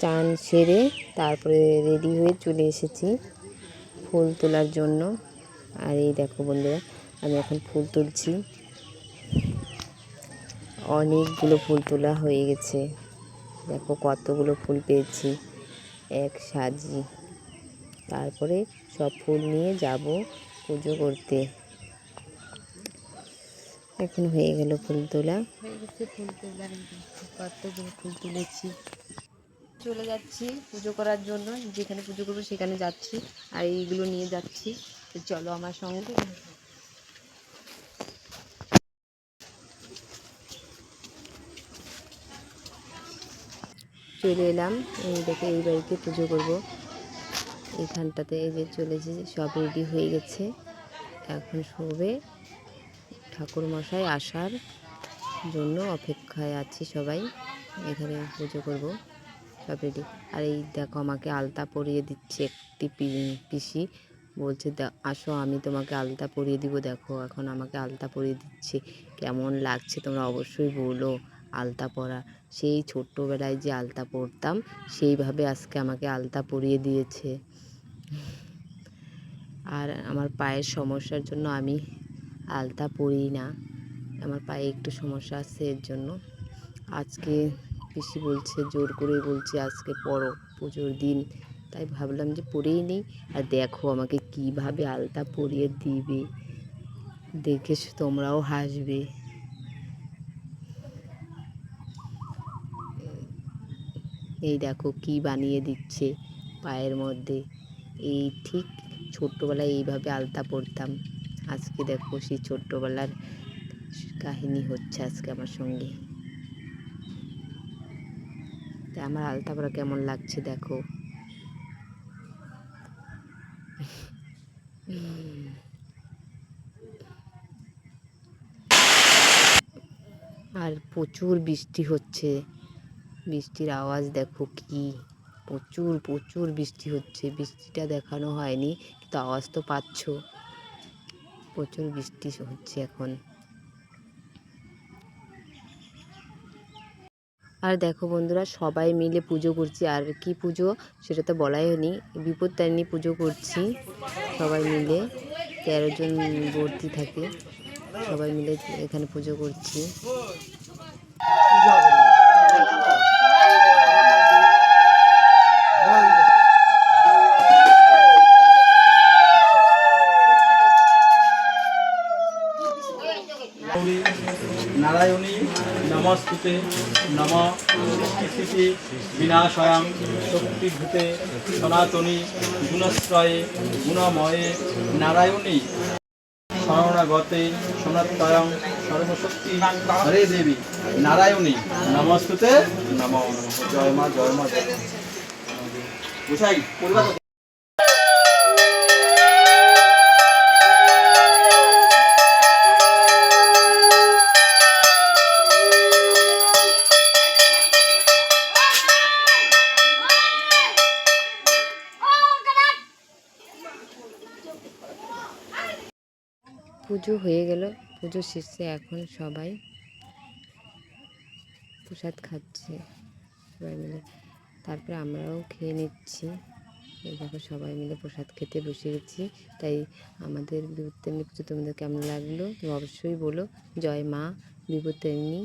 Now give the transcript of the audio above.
চান সেরে তারপরে রেডি হয়ে চলে এসেছি ফুল তোলার জন্য। আর এই দেখো বন্ধুরা, আমি এখন ফুল তুলছি। অনেকগুলো ফুল তোলা হয়ে গেছে। দেখো কতগুলো ফুল পেয়েছি এক সাজি। তারপরে সব ফুল নিয়ে যাব পুজো করতে। এখন হয়ে গেল ফুল তোলা। হয়ে গেছে ফুল তোলা কতগুলো ফুল তুলেছি। চলে যাচ্ছি পুজো করার জন্য। যেখানে পুজো করব সেখানে যাচ্ছি আর এইগুলো নিয়ে যাচ্ছি। চলো আমার সঙ্গে চলে এলাম। এই দেখে, এই বাড়িতে পুজো করব। এখানটাতে এই যে চলেছে সব রেডি হয়ে গেছে। এখন শোবে। ঠাকুর মশাই আসার জন্য অপেক্ষায় আছি সবাই। এখানে পুজো করব। সব রেডি। আর এই দেখো আমাকে আলতা পরিয়ে দিচ্ছে একটি পিসি। বলছে, "দা- আসো, আমি তোমাকে আলতা পরিয়ে দিব। দেখো, এখন আমাকে আলতা পরিয়ে দিচ্ছে। কেমন লাগছে তোমরা অবশ্যই বলো, আলতা পরা। সেই ছোট্টবেলায় যে আলতা পরতাম, সেইভাবে আজকে আমাকে আলতা পরিয়ে দিয়েছে। আর আমার পায়ের সমস্যার জন্য আমি আলতা পরি না। আমার পায়ে একটু সমস্যা আছে এর জন্য। আজকে পিসি বলছে, জোর করে বলছে, আজকে পড়ো, পুজোর দিন। তাই ভাবলাম যে পরেই নিই। আর দেখো আমাকে কীভাবে আলতা পরিয়ে দিবে। দেখে তোমরাও হাসবে। এই দেখো কি বানিয়ে দিচ্ছে পায়ের মধ্যে। এই ঠিক ছোট্টবেলায় এইভাবে আলতা পরতাম। আজকে দেখো সেই ছোট্টবেলার কাহিনী হচ্ছে আজকে আমার সঙ্গে। তা আমার আলতা পরা কেমন লাগছে দেখো। আর প্রচুর বৃষ্টি হচ্ছে। বৃষ্টির আওয়াজ দেখো কি। প্রচুর প্রচুর বৃষ্টি হচ্ছে। বৃষ্টিটা দেখানো হয়নি, কিন্তু আওয়াজ তো পাচ্ছ। প্রচুর বৃষ্টি হচ্ছে এখন। আর দেখো বন্ধুরা, সবাই মিলে পুজো করছি। আর কি পুজো সেটা তো বলাই হয়নি, বিপদ তারিণী পুজো করছি সবাই মিলে। তেরো জন ভর্তি থাকে, সবাই মিলে এখানে পুজো করছি। নারায়ণী নমস্তুতে নম। স্থিতি বিনাশয়াং শক্তিভূতে সনাতনী গুণশ্রয়ে গুণময়ে নারায়ণী। শরণাগতে সনাতয়ং সর্বশক্তি হরে দেবী। নারায়ণী, নমস্তুতে। নম নমঃ। জয় মা জয় মা জয় মা। বুঝাই, পরিবার পুজো হয়ে গেল। পুজো শেষে এখন সবাই প্রসাদ খাচ্ছে সবাই মিলে। তারপরে আমরাও খেয়ে নিচ্ছি। এই দেখো সবাই মিলে প্রসাদ খেতে বসে গেছি। তাই আমাদের বিভূতিনী পুজো তোমাদের কেমন লাগল? অবশ্যই বলো। জয় মা বিভূতিনী